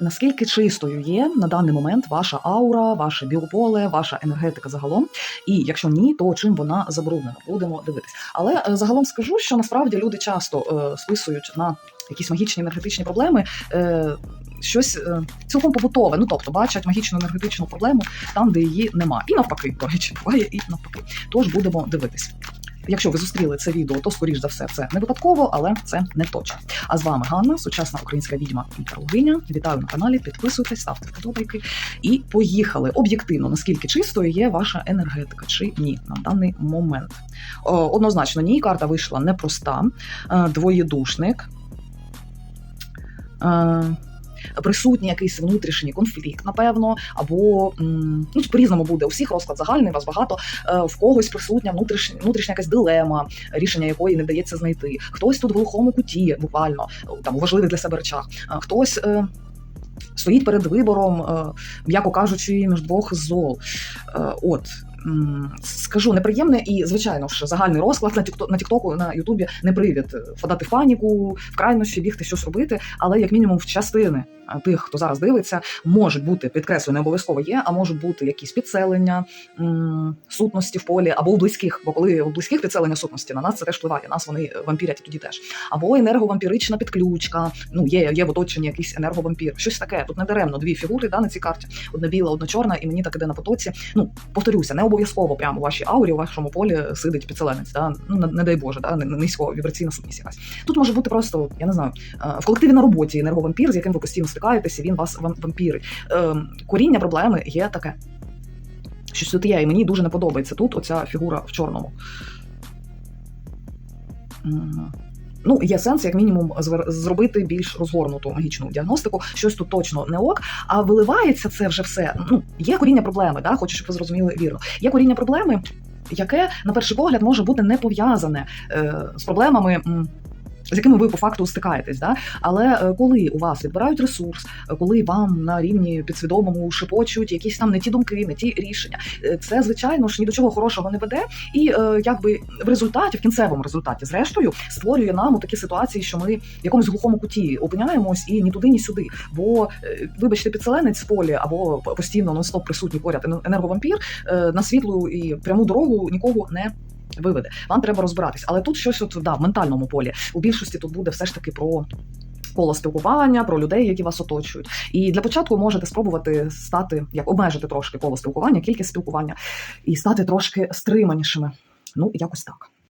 наскільки чистою є на даний момент ваша аура, ваше біополе, ваша енергетика загалом. І якщо ні, то чим вона забруднена? Будемо дивитись. Але е, загалом скажу, що насправді люди часто е, списують на якісь магічні енергетичні проблеми. Е, Щось е, цілком побутове, ну тобто бачать магічну енергетичну проблему там, де її нема. І навпаки, до речі, буває і навпаки. Тож будемо дивитись. Якщо ви зустріли це відео, то скоріш за все це не випадково, але це не точно. А з вами Ганна, сучасна українська відьма і тарологиня. Вітаю на каналі. Підписуйтесь, ставте вподобайки і поїхали. Об'єктивно, наскільки чистою є ваша енергетика, чи ні на даний момент. Однозначно, ні, карта вийшла непроста, Е, двоєдушник. Присутній якийсь внутрішній конфлікт, напевно, або ну по-різному буде. У всіх розклад загальний, вас багато. Е, В когось присутня внутрішня, внутрішня якась дилема, рішення якої не вдається знайти. Хтось тут в глухому куті, буквально там у важливих для себе речах. Е, Хтось е, стоїть перед вибором, м'яко кажучи, між двох зол. От. Скажу неприємне і звичайно ж загальний розклад на тікто на Тіктоку на Ютубі не привід е, впадати в паніку, в крайнощі, бігти щось робити. Але як мінімум в частини е, тих, хто зараз дивиться, можуть бути підкреслю, не обов'язково є, а можуть бути якісь підселення сутності в полі або у близьких. Бо коли у близьких підселення сутності на нас це теж впливає. Нас вони вампірять і тоді теж. Або енерговампірична підключка. Ну є, є в оточенні якийсь енерговампір. Щось таке. Тут не даремно дві фігури да, на цій карті. Одна біла, одна чорна, і мені так іде на потоці. Ну повторюся, не обов'язково прямо у вашій аурі, у вашому полі сидить підселенець. Да? Ну не, не дай Боже, да? низько вібраційна сутність якась. Тут може бути просто, я не знаю, е, в колективі на роботі енерговампір, з яким ви постійно стикаєтеся, він вас вам- вампірить. Ем, Коріння проблеми є таке. Щось тут є, і мені дуже не подобається тут оця фігура в чорному. Ну, є сенс, як мінімум, зробити більш розгорнуту магічну діагностику. Щось тут точно не ок. А виливається це вже все. Ну, є коріння проблеми, да? хочу, щоб ви зрозуміли вірно. Є коріння проблеми, яке, на перший погляд, може бути не пов'язане е, з проблемами. З якими ви по факту стикаєтесь, да? але е, коли у вас відбирають ресурс, е, коли вам на рівні підсвідомому шепочуть якісь там не ті думки, не ті рішення, е, це звичайно ж ні до чого хорошого не веде, і якби в результаті, в кінцевому результаті, зрештою, створює нам такі ситуації, що ми в якомусь глухому куті опиняємось і ні туди, ні сюди. Бо, вибачте, підселенець в полі або постійно нон-стоп присутній поряд енерговампір на світлу і пряму дорогу нікого не. Виведе, вам треба розбиратись, але тут щось от да, в ментальному полі. У більшості тут буде все ж таки про коло спілкування, про людей, які вас оточують. І для початку можете спробувати стати як обмежити трошки коло спілкування, кількість спілкування і стати трошки стриманішими. Ну, якось так.